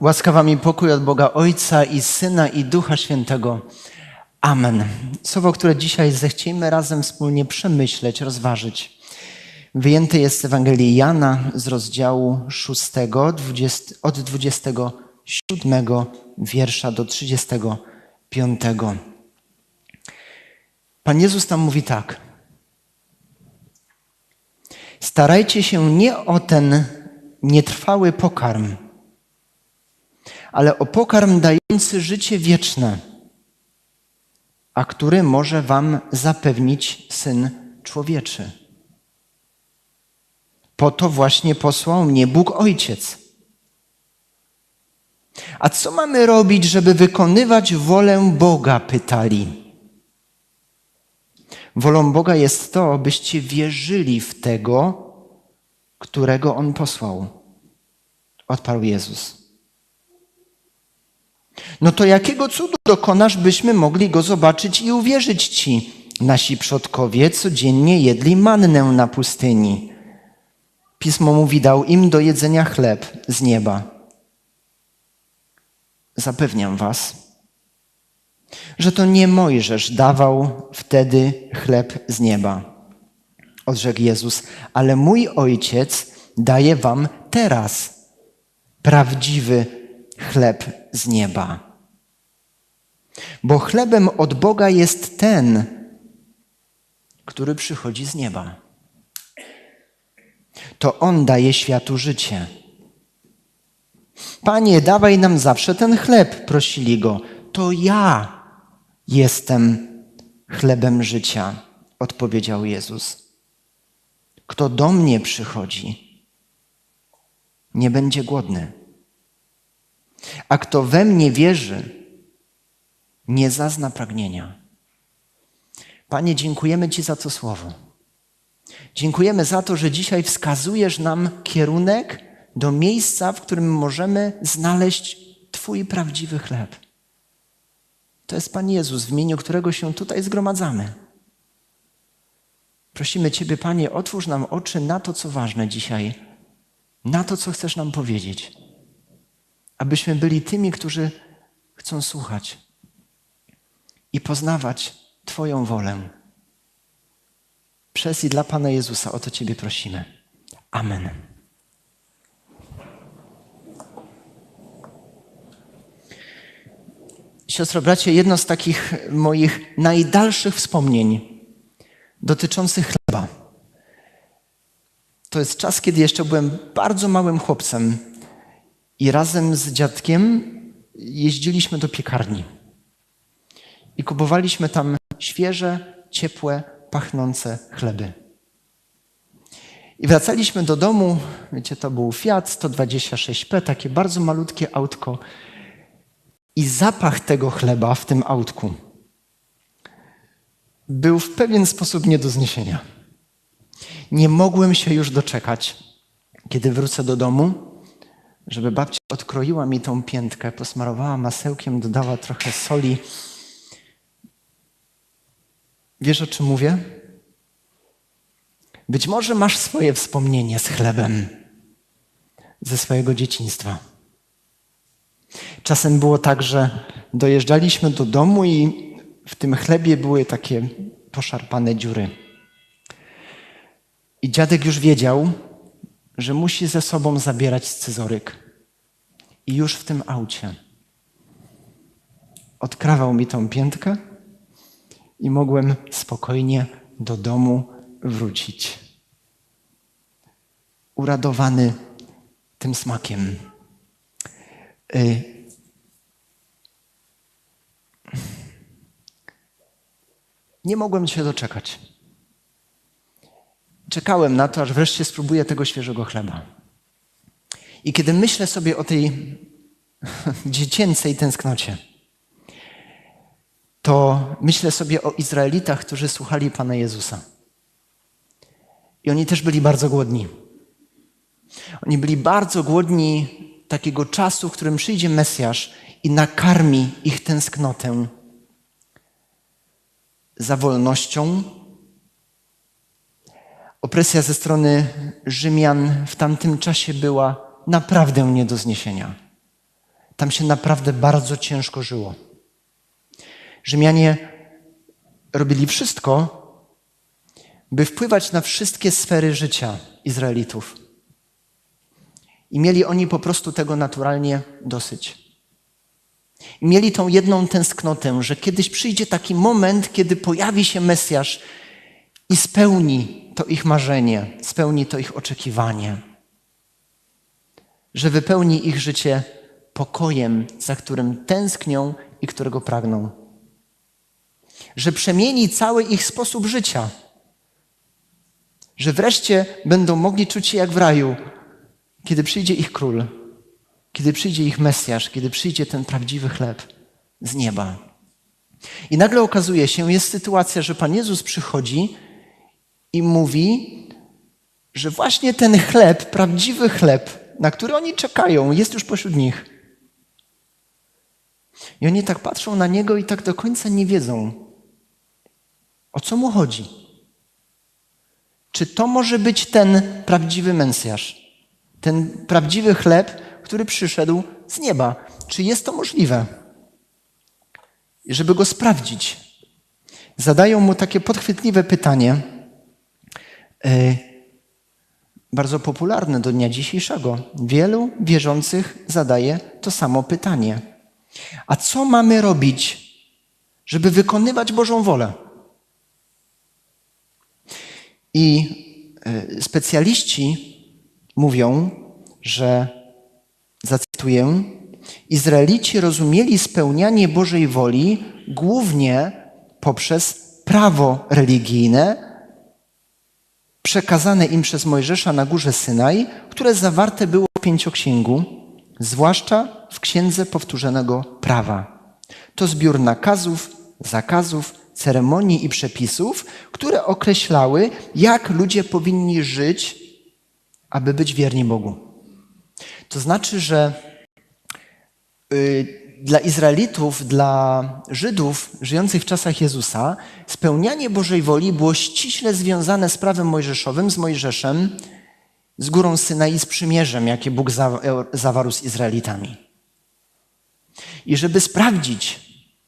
Łaskawa mi pokój od Boga Ojca i Syna i Ducha Świętego. Amen. Słowo, które dzisiaj zechciejmy razem wspólnie przemyśleć, rozważyć. Wyjęte jest z Ewangelii Jana z rozdziału 6, 20, od 27 wiersza do 35. Pan Jezus tam mówi tak. Starajcie się nie o ten nietrwały pokarm, ale o pokarm dający życie wieczne, a który może wam zapewnić Syn Człowieczy. Po to właśnie posłał mnie Bóg Ojciec. A co mamy robić, żeby wykonywać wolę Boga? pytali. Wolą Boga jest to, byście wierzyli w tego, którego On posłał. Odparł Jezus. No to jakiego cudu dokonasz, byśmy mogli go zobaczyć i uwierzyć ci? Nasi przodkowie codziennie jedli mannę na pustyni. Pismo mówi, dał im do jedzenia chleb z nieba. Zapewniam was, że to nie Mojżesz dawał wtedy chleb z nieba. Odrzekł Jezus, ale mój ojciec daje wam teraz prawdziwy chleb z nieba. Bo chlebem od Boga jest ten, który przychodzi z nieba. To On daje światu życie. Panie, dawaj nam zawsze ten chleb, prosili go. To ja jestem chlebem życia, odpowiedział Jezus. Kto do mnie przychodzi, nie będzie głodny. A kto we mnie wierzy, nie zazna pragnienia. Panie, dziękujemy Ci za to słowo. Dziękujemy za to, że dzisiaj wskazujesz nam kierunek do miejsca, w którym możemy znaleźć Twój prawdziwy chleb. To jest Pan Jezus, w imieniu którego się tutaj zgromadzamy. Prosimy Ciebie, Panie, otwórz nam oczy na to, co ważne dzisiaj, na to, co chcesz nam powiedzieć, abyśmy byli tymi, którzy chcą słuchać i poznawać Twoją wolę. Przez i dla Pana Jezusa o to Ciebie prosimy. Amen. Siostro, bracie, jedno z takich moich najdalszych wspomnień dotyczących chleba. To jest czas, kiedy jeszcze byłem bardzo małym chłopcem i razem z dziadkiem jeździliśmy do piekarni. I kupowaliśmy tam świeże, ciepłe, pachnące chleby. I wracaliśmy do domu, wiecie, to był Fiat 126P, takie bardzo malutkie autko. I zapach tego chleba w tym autku był w pewien sposób nie do zniesienia. Nie mogłem się już doczekać, kiedy wrócę do domu, żeby babcia odkroiła mi tą piętkę, posmarowała masełkiem, dodała trochę soli. Wiesz o czym mówię? Być może masz swoje wspomnienie z chlebem ze swojego dzieciństwa. Czasem było tak, że dojeżdżaliśmy do domu i w tym chlebie były takie poszarpane dziury. I dziadek już wiedział, że musi ze sobą zabierać scyzoryk. I już w tym aucie odkrawał mi tą piętkę i mogłem spokojnie do domu wrócić. Uradowany tym smakiem. Nie mogłem się doczekać. Czekałem na to, aż wreszcie spróbuję tego świeżego chleba. I kiedy myślę sobie o tej dziecięcej tęsknocie, to myślę sobie o Izraelitach, którzy słuchali Pana Jezusa. I oni też byli bardzo głodni. Oni byli bardzo głodni takiego czasu, w którym przyjdzie Mesjasz i nakarmi ich tęsknotę za wolnością. Opresja ze strony Rzymian w tamtym czasie była naprawdę nie do zniesienia. tam się naprawdę bardzo ciężko żyło. Rzymianie robili wszystko, by wpływać na wszystkie sfery życia Izraelitów. I mieli oni po prostu tego naturalnie dosyć. I mieli tą jedną tęsknotę, że kiedyś przyjdzie taki moment, kiedy pojawi się Mesjasz i spełni to ich marzenie, spełni to ich oczekiwanie, że wypełni ich życie pokojem, za którym tęsknią i którego pragną, że przemieni cały ich sposób życia, że wreszcie będą mogli czuć się jak w raju, kiedy przyjdzie ich król, kiedy przyjdzie ich Mesjasz, kiedy przyjdzie ten prawdziwy chleb z nieba. I nagle okazuje się, jest sytuacja, że Pan Jezus przychodzi i mówi, że właśnie ten chleb, prawdziwy chleb, na który oni czekają, jest już pośród nich. I oni tak patrzą na niego i tak do końca nie wiedzą, o co mu chodzi. Czy to może być ten prawdziwy Mesjasz? Ten prawdziwy chleb, który przyszedł z nieba. Czy jest to możliwe? I żeby go sprawdzić, zadają mu takie podchwytliwe pytanie, bardzo popularne do dnia dzisiejszego. Wielu wierzących zadaje to samo pytanie. A co mamy robić, żeby wykonywać Bożą wolę? I y, specjaliści mówią, że, zacytuję, Izraelici rozumieli spełnianie Bożej woli głównie poprzez prawo religijne przekazane im przez Mojżesza na górze Synaj, które zawarte było w pięcioksięgu, zwłaszcza w Księdze Powtórzonego Prawa. To zbiór nakazów, zakazów, ceremonii i przepisów, które określały, jak ludzie powinni żyć, aby być wierni Bogu. To znaczy, że yy, dla Izraelitów, dla Żydów żyjących w czasach Jezusa, spełnianie Bożej woli było ściśle związane z prawem mojżeszowym, z Mojżeszem, z górą Synai, z przymierzem, jakie Bóg zawarł z Izraelitami. I żeby sprawdzić,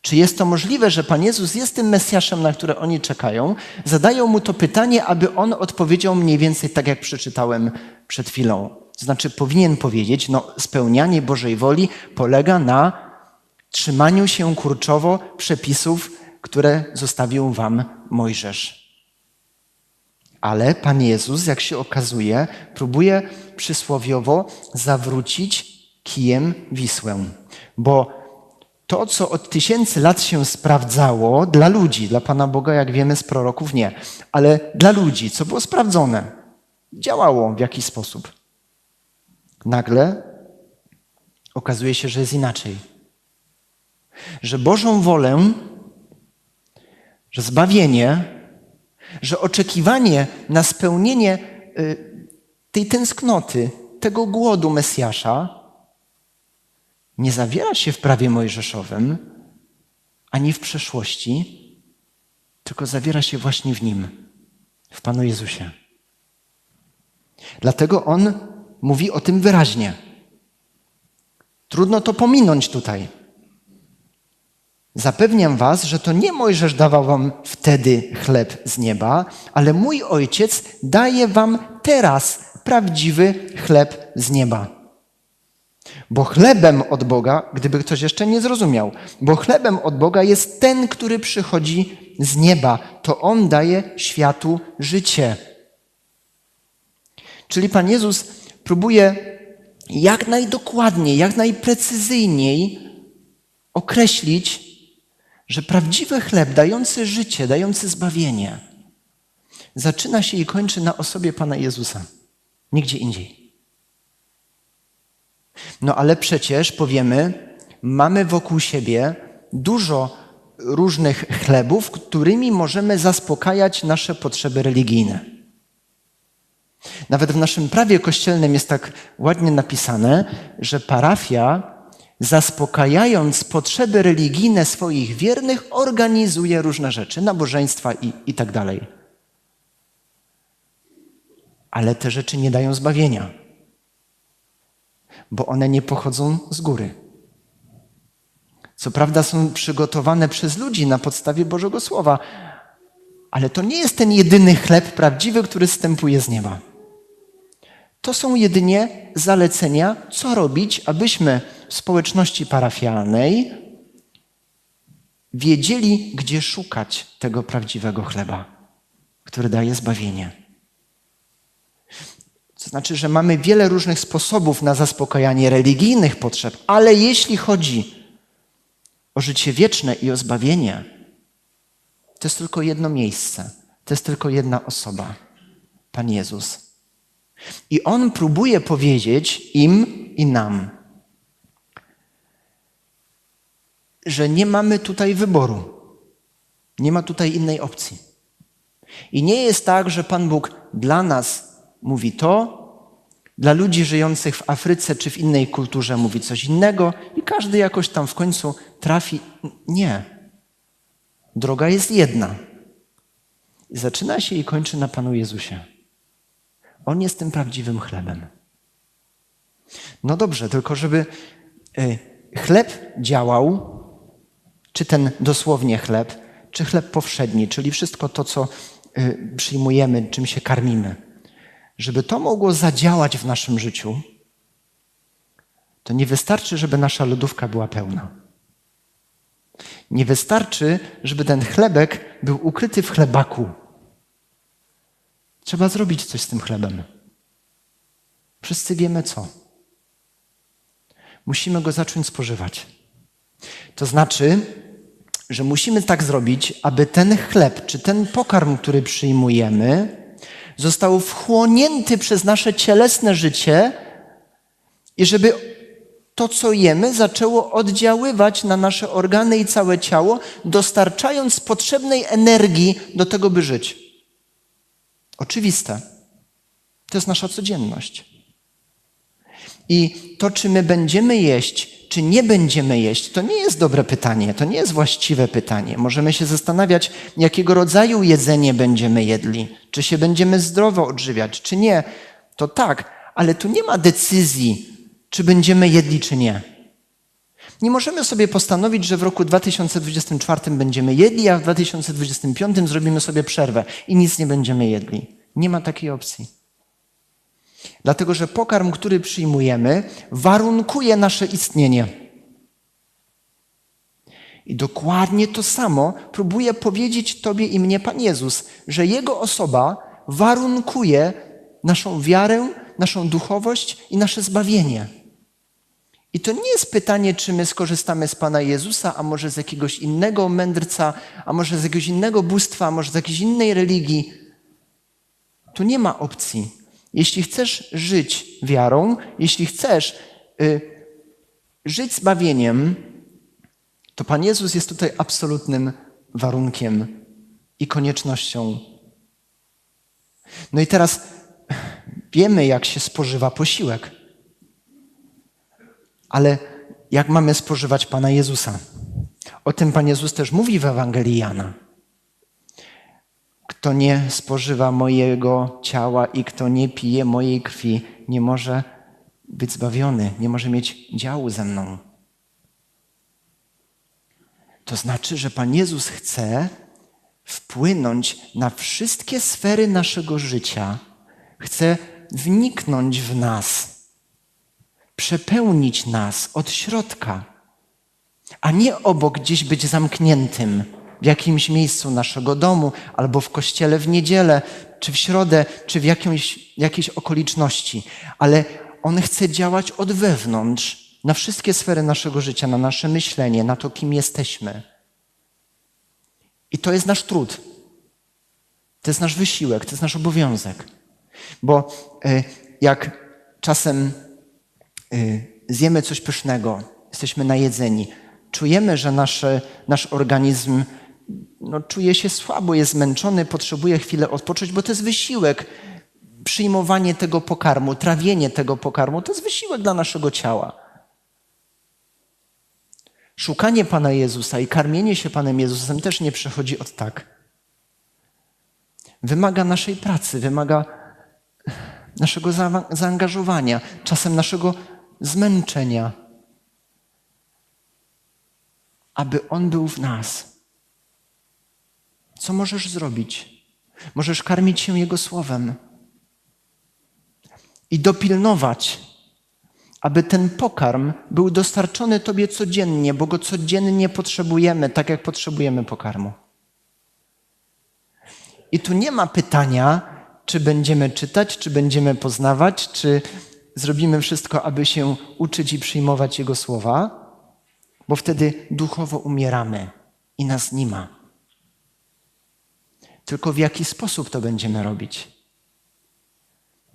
czy jest to możliwe, że Pan Jezus jest tym Mesjaszem, na które oni czekają? Zadają mu to pytanie, aby on odpowiedział mniej więcej tak, jak przeczytałem przed chwilą. To znaczy, powinien powiedzieć, no, spełnianie Bożej woli polega na trzymaniu się kurczowo przepisów, które zostawił wam Mojżesz. Ale Pan Jezus, jak się okazuje, próbuje przysłowiowo zawrócić kijem Wisłę, bo to, co od tysięcy lat się sprawdzało dla ludzi, dla Pana Boga, jak wiemy z proroków, nie, ale dla ludzi, co było sprawdzone, działało w jakiś sposób. Nagle okazuje się, że jest inaczej. Że Bożą wolę, że zbawienie, że oczekiwanie na spełnienie y, tej tęsknoty, tego głodu Mesjasza, nie zawiera się w prawie mojżeszowym ani w przeszłości, tylko zawiera się właśnie w nim, w Panu Jezusie. Dlatego on mówi o tym wyraźnie. Trudno to pominąć tutaj. Zapewniam Was, że to nie Mojżesz dawał Wam wtedy chleb z nieba, ale mój Ojciec daje Wam teraz prawdziwy chleb z nieba. Bo chlebem od Boga, gdyby ktoś jeszcze nie zrozumiał, bo chlebem od Boga jest ten, który przychodzi z nieba. To On daje światu życie. Czyli Pan Jezus próbuje jak najdokładniej, jak najprecyzyjniej określić, że prawdziwy chleb dający życie, dający zbawienie, zaczyna się i kończy na osobie Pana Jezusa. Nigdzie indziej. No ale przecież powiemy, mamy wokół siebie dużo różnych chlebów, którymi możemy zaspokajać nasze potrzeby religijne. Nawet w naszym prawie kościelnym jest tak ładnie napisane, że parafia, zaspokajając potrzeby religijne swoich wiernych, organizuje różne rzeczy, nabożeństwa i, i tak dalej. Ale te rzeczy nie dają zbawienia bo one nie pochodzą z góry. Co prawda są przygotowane przez ludzi na podstawie Bożego Słowa, ale to nie jest ten jedyny chleb prawdziwy, który zstępuje z nieba. To są jedynie zalecenia, co robić, abyśmy w społeczności parafialnej wiedzieli, gdzie szukać tego prawdziwego chleba, który daje zbawienie. To znaczy, że mamy wiele różnych sposobów na zaspokajanie religijnych potrzeb, ale jeśli chodzi o życie wieczne i o zbawienie, to jest tylko jedno miejsce, to jest tylko jedna osoba Pan Jezus. I On próbuje powiedzieć im i nam, że nie mamy tutaj wyboru, nie ma tutaj innej opcji. I nie jest tak, że Pan Bóg dla nas mówi to, dla ludzi żyjących w Afryce czy w innej kulturze mówi coś innego i każdy jakoś tam w końcu trafi. Nie. Droga jest jedna. I zaczyna się i kończy na Panu Jezusie. On jest tym prawdziwym chlebem. No dobrze, tylko żeby y, chleb działał, czy ten dosłownie chleb, czy chleb powszedni, czyli wszystko to, co y, przyjmujemy, czym się karmimy, żeby to mogło zadziałać w naszym życiu, to nie wystarczy, żeby nasza lodówka była pełna. Nie wystarczy, żeby ten chlebek był ukryty w chlebaku. Trzeba zrobić coś z tym chlebem. Wszyscy wiemy co. Musimy go zacząć spożywać. To znaczy, że musimy tak zrobić, aby ten chleb czy ten pokarm, który przyjmujemy, został wchłonięty przez nasze cielesne życie i żeby to, co jemy, zaczęło oddziaływać na nasze organy i całe ciało, dostarczając potrzebnej energii do tego, by żyć. Oczywiste. To jest nasza codzienność. I to, czy my będziemy jeść, czy nie będziemy jeść, to nie jest dobre pytanie, to nie jest właściwe pytanie. Możemy się zastanawiać, jakiego rodzaju jedzenie będziemy jedli, czy się będziemy zdrowo odżywiać, czy nie. To tak, ale tu nie ma decyzji, czy będziemy jedli, czy nie. Nie możemy sobie postanowić, że w roku 2024 będziemy jedli, a w 2025 zrobimy sobie przerwę i nic nie będziemy jedli. Nie ma takiej opcji. Dlatego, że pokarm, który przyjmujemy, warunkuje nasze istnienie. I dokładnie to samo próbuje powiedzieć Tobie i mnie Pan Jezus, że Jego osoba warunkuje naszą wiarę, naszą duchowość i nasze zbawienie. I to nie jest pytanie, czy my skorzystamy z Pana Jezusa, a może z jakiegoś innego mędrca, a może z jakiegoś innego bóstwa, a może z jakiejś innej religii. Tu nie ma opcji. Jeśli chcesz żyć wiarą, jeśli chcesz y, żyć zbawieniem, to Pan Jezus jest tutaj absolutnym warunkiem i koniecznością. No i teraz wiemy, jak się spożywa posiłek. Ale jak mamy spożywać Pana Jezusa? O tym Pan Jezus też mówi w Ewangelii Jana. Kto nie spożywa mojego ciała i kto nie pije mojej krwi, nie może być zbawiony, nie może mieć działu ze mną. To znaczy, że Pan Jezus chce wpłynąć na wszystkie sfery naszego życia, chce wniknąć w nas przepełnić nas od środka, a nie obok gdzieś być zamkniętym w jakimś miejscu naszego domu, albo w kościele w niedzielę, czy w środę, czy w jakimś, jakiejś okoliczności. Ale On chce działać od wewnątrz, na wszystkie sfery naszego życia, na nasze myślenie, na to, kim jesteśmy. I to jest nasz trud. To jest nasz wysiłek, to jest nasz obowiązek. Bo y, jak czasem zjemy coś pysznego, jesteśmy najedzeni, czujemy, że nasze, nasz organizm no, czuje się słabo, jest zmęczony, potrzebuje chwilę odpocząć, bo to jest wysiłek. Przyjmowanie tego pokarmu, trawienie tego pokarmu to jest wysiłek dla naszego ciała. Szukanie Pana Jezusa i karmienie się Panem Jezusem też nie przechodzi od tak. Wymaga naszej pracy, wymaga naszego zaangażowania, czasem naszego zmęczenia. aby On był w nas. Co możesz zrobić? Możesz karmić się Jego słowem i dopilnować, aby ten pokarm był dostarczony Tobie codziennie, bo go codziennie potrzebujemy, tak jak potrzebujemy pokarmu. I tu nie ma pytania, czy będziemy czytać, czy będziemy poznawać, czy zrobimy wszystko, aby się uczyć i przyjmować Jego słowa, bo wtedy duchowo umieramy i nas nie ma. Tylko w jaki sposób to będziemy robić?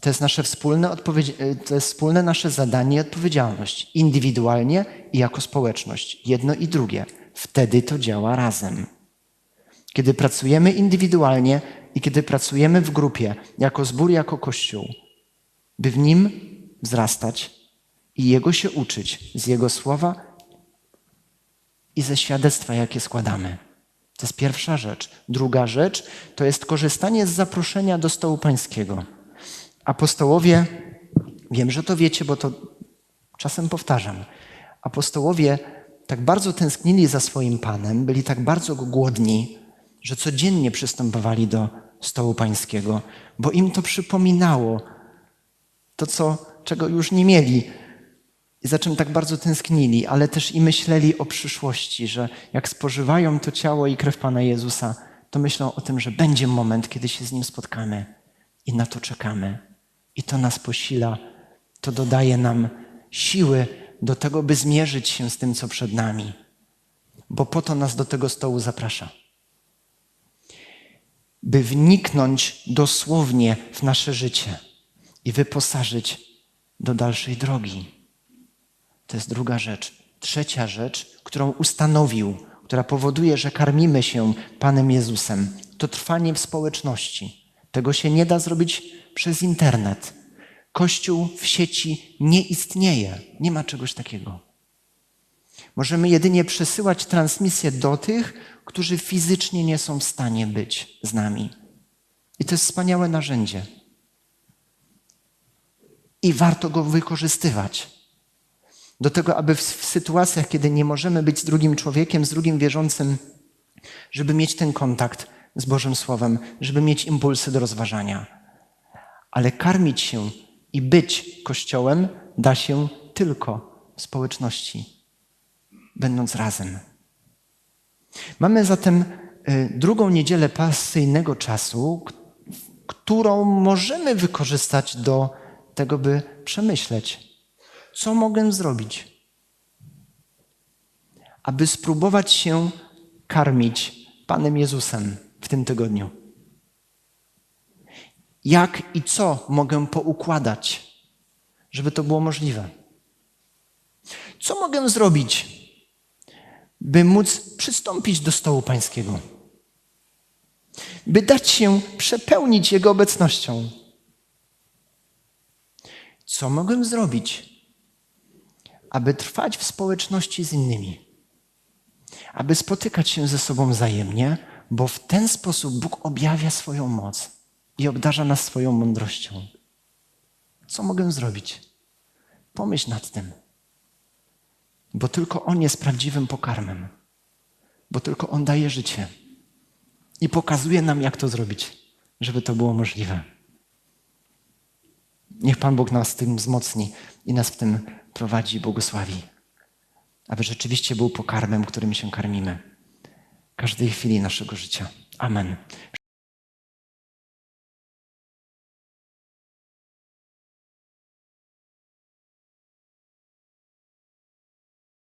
To jest nasze wspólne, to jest wspólne nasze zadanie i odpowiedzialność, indywidualnie i jako społeczność. Jedno i drugie. Wtedy to działa razem. Kiedy pracujemy indywidualnie i kiedy pracujemy w grupie, jako zbór, jako kościół, by w nim wzrastać i Jego się uczyć z Jego słowa i ze świadectwa, jakie składamy. To jest pierwsza rzecz. Druga rzecz to jest korzystanie z zaproszenia do stołu pańskiego. Apostołowie, wiem, że to wiecie, bo to czasem powtarzam. Apostołowie tak bardzo tęsknili za swoim Panem, byli tak bardzo głodni, że codziennie przystępowali do stołu pańskiego, bo im to przypominało to, co, czego już nie mieli i za czym tak bardzo tęsknili, ale też i myśleli o przyszłości, że jak spożywają to ciało i krew Pana Jezusa, to myślą o tym, że będzie moment, kiedy się z Nim spotkamy i na to czekamy. I to nas posila, to dodaje nam siły do tego, by zmierzyć się z tym, co przed nami, bo po to nas do tego stołu zaprasza. By wniknąć dosłownie w nasze życie i wyposażyć do dalszej drogi. To jest druga rzecz. Trzecia rzecz, którą ustanowił, która powoduje, że karmimy się Panem Jezusem, to trwanie w społeczności. Tego się nie da zrobić przez internet. Kościół w sieci nie istnieje. Nie ma czegoś takiego. Możemy jedynie przesyłać transmisję do tych, którzy fizycznie nie są w stanie być z nami. I to jest wspaniałe narzędzie. I warto go wykorzystywać. Do tego, aby w, w sytuacjach, kiedy nie możemy być z drugim człowiekiem, z drugim wierzącym, żeby mieć ten kontakt z Bożym Słowem, żeby mieć impulsy do rozważania. Ale karmić się i być Kościołem da się tylko w społeczności, będąc razem. Mamy zatem y, drugą niedzielę pasyjnego czasu, którą możemy wykorzystać do tego, by przemyśleć, co mogę zrobić, aby spróbować się karmić Panem Jezusem w tym tygodniu. Jak i co mogę poukładać, żeby to było możliwe? Co mogę zrobić, by móc przystąpić do stołu Pańskiego? By dać się przepełnić Jego obecnością? Co mogę zrobić, aby trwać w społeczności z innymi? Aby spotykać się ze sobą wzajemnie, bo w ten sposób Bóg objawia swoją moc i obdarza nas swoją mądrością. Co mogę zrobić? Pomyśl nad tym. Bo tylko On jest prawdziwym pokarmem. Bo tylko On daje życie. I pokazuje nam, jak to zrobić, żeby to było możliwe. Niech Pan Bóg nas tym wzmocni i nas w tym prowadzi i błogosławi. Aby rzeczywiście był pokarmem, którym się karmimy. Każdej chwili naszego życia. Amen.